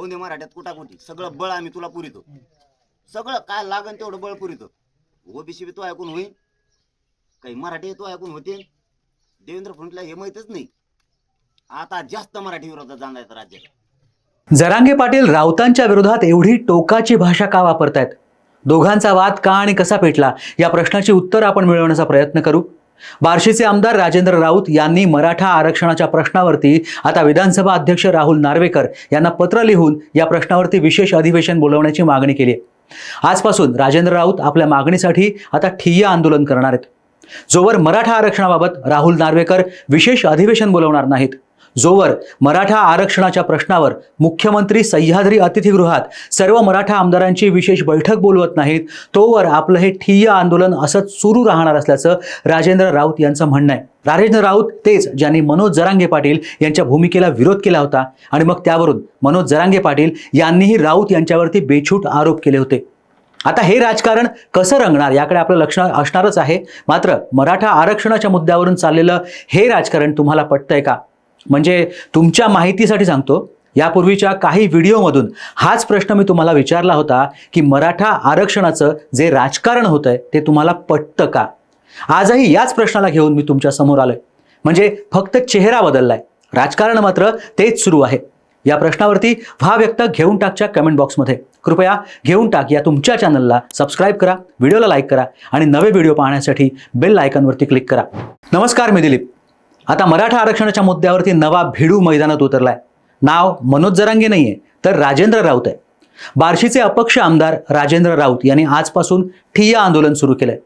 हो दे मराठ्यात कुटाकुटी. सगळं बळ आम्ही तुला पुरितो. सगळं काय लागन तेवढं बळ पुरितो. ओबीसी बी तो ऐकून होईल काही मराठी तो ऐकून होते. देवेंद्र फडणवीसला हे माहीतच नाही. आता जास्त मराठी विरोधात जाणार राज्यात. जरांगे पाटील राऊतांच्या विरोधात एवढी टोकाची भाषा का वापरतायत? दोघांचा वाद का आणि कसा पेटला? या प्रश्नाची उत्तर आपण मिळवण्याचा प्रयत्न करू. बार्शीचे आमदार राजेंद्र राऊत यांनी मराठा आरक्षणाच्या प्रश्नावरती आता विधानसभा अध्यक्ष राहुल नार्वेकर यांना पत्र लिहून या प्रश्नावरती विशेष अधिवेशन बोलवण्याची मागणी केली आहे. आजपासून राजेंद्र राऊत आपल्या मागणीसाठी आता ठिय्या आंदोलन करणार आहेत. जोवर मराठा आरक्षणाबाबत राहुल नार्वेकर विशेष अधिवेशन बोलवणार नाहीत. जोवर मराठा आरक्षणाच्या प्रश्नावर मुख्यमंत्री सह्याद्री अतिथीगृहात सर्व मराठा आमदारांची विशेष बैठक बोलवत नाहीत तोवर आपलं हे ठिय्य आंदोलन असंच सुरू राहणार असल्याचं राजेंद्र राऊत यांचं म्हणणं आहे. राजेंद्र राऊत तेच ज्यांनी मनोज जरांगे पाटील यांच्या भूमिकेला विरोध केला होता आणि मग त्यावरून मनोज जरांगे पाटील यांनीही राऊत यांच्यावरती बेछूट आरोप केले होते. आता हे राजकारण कसं रंगणार याकडे आपलं लक्ष असणारच आहे. मात्र मराठा आरक्षणाच्या मुद्द्यावरून चाललेलं हे राजकारण तुम्हाला पटतंय का? म्हणजे तुमच्या माहितीसाठी सांगतो यापूर्वीच्या काही व्हिडिओमधून हाच प्रश्न मी तुम्हाला विचारला होता की मराठा आरक्षणाचं जे राजकारण होतंय ते तुम्हाला पटतं का? आजही याच प्रश्नाला घेऊन मी तुमच्यासमोर आलोय. म्हणजे फक्त चेहरा बदललाय. राजकारण मात्र तेच सुरू आहे. या प्रश्नावरती व्हा व्यक्त घेऊन टाकच्या कमेंट बॉक्समध्ये कृपया घेऊन टाक या तुमच्या चॅनलला सबस्क्राईब करा व्हिडिओला लाईक करा आणि नवे व्हिडिओ पाहण्यासाठी बेल आयकॉनवरती क्लिक करा. नमस्कार मी दिलीप. आता मराठा आरक्षणाच्या मुद्द्यावरती नवा भिडू मैदानात उतरलाय. नाव मनोज जरांगे नाहीये तर राजेंद्र राऊत आहे. बार्शीचे अपक्ष आमदार राजेंद्र राऊत यांनी आजपासून ठिय्या आंदोलन सुरू केलंय.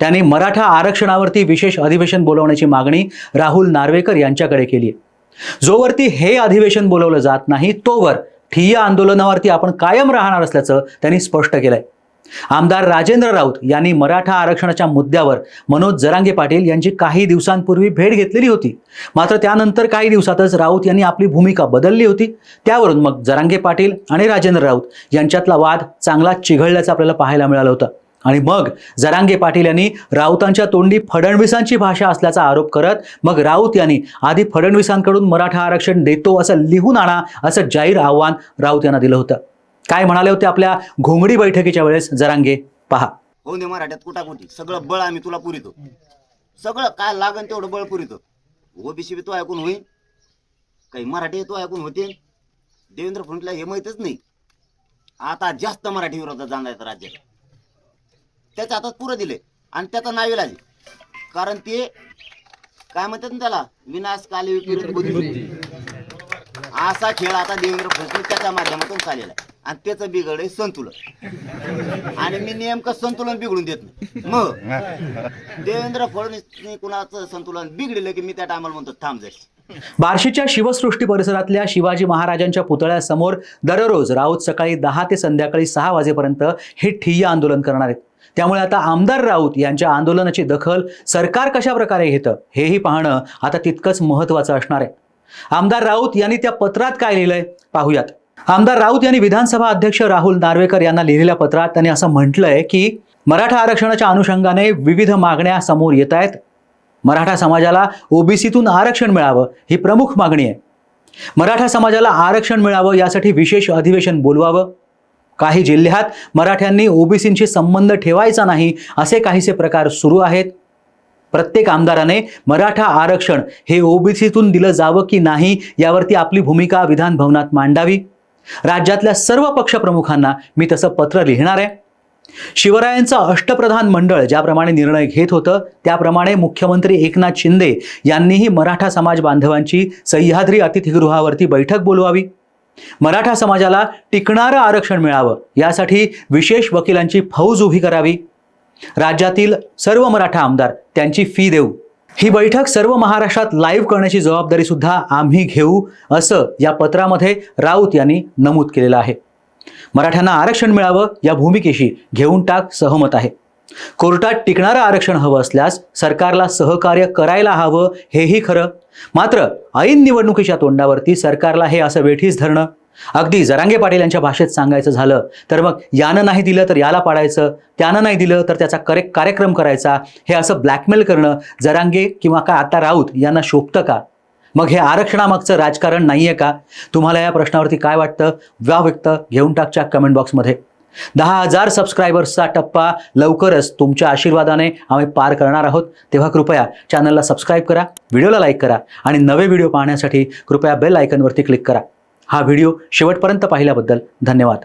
त्यांनी मराठा आरक्षणावरती विशेष अधिवेशन बोलवण्याची मागणी राहुल नार्वेकर यांच्याकडे केली आहे जोवरती हे अधिवेशन बोलवलं जात नाही तोवर ठिय्या आंदोलनावरती आपण कायम राहणार असल्याचं त्यांनी स्पष्ट केलंय. आमदार राजेंद्र राऊत यांनी मराठा आरक्षणाच्या मुद्द्यावर मनोज जरांगे पाटील यांची काही दिवसांपूर्वी भेट घेतलेली होती. मात्र त्यानंतर काही दिवसातच राऊत यांनी आपली भूमिका बदलली होती. त्यावरून मग जरांगे पाटील आणि राजेंद्र राऊत यांच्यातला वाद चांगला चिघळल्याचं आपल्याला पाहायला मिळालं होतं. आणि मग जरांगे पाटील यांनी राऊतांच्या तोंडी फडणवीसांची भाषा असल्याचा आरोप करत मग राऊत यांनी आधी फडणवीसांकडून मराठा आरक्षण देतो असं लिहून आणा असं जाहीर आव्हान राऊत यांना दिलं होतं. काय म्हणाले होते आपल्या घोंगडी बैठकीच्या वेळेस? जरांगे पहा. हो दे मराठ्यात कुटाकुटी. सगळं बळ आम्ही तुला पुरितो. सगळं काय लागन तेवढं बळ पुरितो. ओबीसी बी तो ऐकून होईल काही मराठी तो ऐकून होते. देवेंद्र फडणवीसला हे माहितच नाही. आता जास्त मराठी विरोधात जाणार राज्यात. त्याच्या हातात पुरं दिले आणि त्याचा नावे लागले कारण ते काय म्हणतात ना त्याला? विनाश काले विपरीत बुद्धी. असा खेळ आता देवेंद्र फडणवीस त्याच्या माध्यमातून चाललेला आहे. आणि त्याचं बिघड आहे संतुलन. आणि मी नेमकं संतुलन बिघडून देत नाही. मग देवेंद्र फडणवीसने कुणाचं संतुलन बिघडलं की मी त्या टायमाला म्हणतो थांब जाईल बार्शीच्या शिवसृष्टी परिसरातल्या शिवाजी महाराजांच्या पुतळ्यासमोर दररोज राऊत सकाळी दहा ते संध्याकाळी सहा वाजेपर्यंत हे ठिय्या आंदोलन करणार आहेत. त्यामुळे आता आमदार राऊत यांच्या आंदोलनाची दखल सरकार कशा प्रकारे घेतं हेही पाहणं आता तितकंच महत्त्वाचं असणार आहे. आमदार राऊत यांनी त्या पत्रात काय लिहिलंय? पाहूयात. आमदार राऊत यांनी विधानसभा अध्यक्ष राहुल नार्वेकर यांना लिहिलेल्या पत्रात त्यांनी असं म्हटलंय की मराठा आरक्षणाच्या अनुषंगाने विविध मागण्या समोर येत आहेत. मराठा समाजाला ओबीसीतून आरक्षण मिळावं ही प्रमुख मागणी आहे. मराठा समाजाला आरक्षण मिळावं यासाठी विशेष अधिवेशन बोलवावं. काही जिल्ह्यात मराठ्यांनी ओबीसींशी संबंध ठेवायचा नाही असे काहीसे प्रकार सुरू आहेत. प्रत्येक आमदाराने मराठा आरक्षण हे ओबीसीतून दिलं जावं की नाही यावरती आपली भूमिका विधानभवनात मांडावी. राज्यातल्या सर्व पक्षप्रमुखांना मी तसं पत्र लिहिणार आहे. शिवरायांचं अष्टप्रधान मंडळ ज्याप्रमाणे निर्णय घेत होतं त्याप्रमाणे मुख्यमंत्री एकनाथ शिंदे यांनीही मराठा समाज बांधवांची सह्याद्री अतिथीगृहावरती बैठक बोलवावी. मराठा समाजाला टिकणारं आरक्षण मिळावं यासाठी विशेष वकिलांची फौज उभी करावी. राज्यातील सर्व मराठा आमदार त्यांची फी देऊ. ही बैठक सर्व महाराष्ट्रात लाईव्ह करण्याची जबाबदारी सुद्धा आम्ही घेऊ असं या पत्रामध्ये राऊत यांनी नमूद केलेलं आहे. मराठ्यांना आरक्षण मिळावं या भूमिकेशी घेऊन टाक सहमत आहे. कोर्टात टिकणारं आरक्षण हवं असल्यास सरकारला सहकार्य करायला हवं हेही खरं. मात्र ऐन निवडणुकीच्या तोंडावरती सरकारला हे असं वेठीस धरणं. अगदी जरांगे पाटील यांच्या भाषेत सांगायचं झालं तर मग यानं नाही दिलं तर याला पाडायचं त्यानं नाही दिलं तर त्याचा करेक्ट कार्यक्रम करायचा हे असं ब्लॅकमेल करणं जरांगे किंवा काय आता राऊत यांना शोभतं का? मग हे आरक्षणामागचं राजकारण नाही आहे का? तुम्हाला या प्रश्नावरती काय वाटतं? व्या व्यक्त घेऊन टाकच्या कमेंट बॉक्समध्ये. दहा हजार सबस्क्रायबर्सचा टप्पा लवकरच तुमच्या आशीर्वादाने आम्ही पार करणार आहोत. तेव्हा कृपया चॅनलला सबस्क्राईब करा व्हिडिओला लाईक करा आणि नवे व्हिडिओ पाहण्यासाठी कृपया बेल आयकनवरती क्लिक करा. हा व्हिडिओ शेवटपर्यंत पाहिल्याबद्दल धन्यवाद.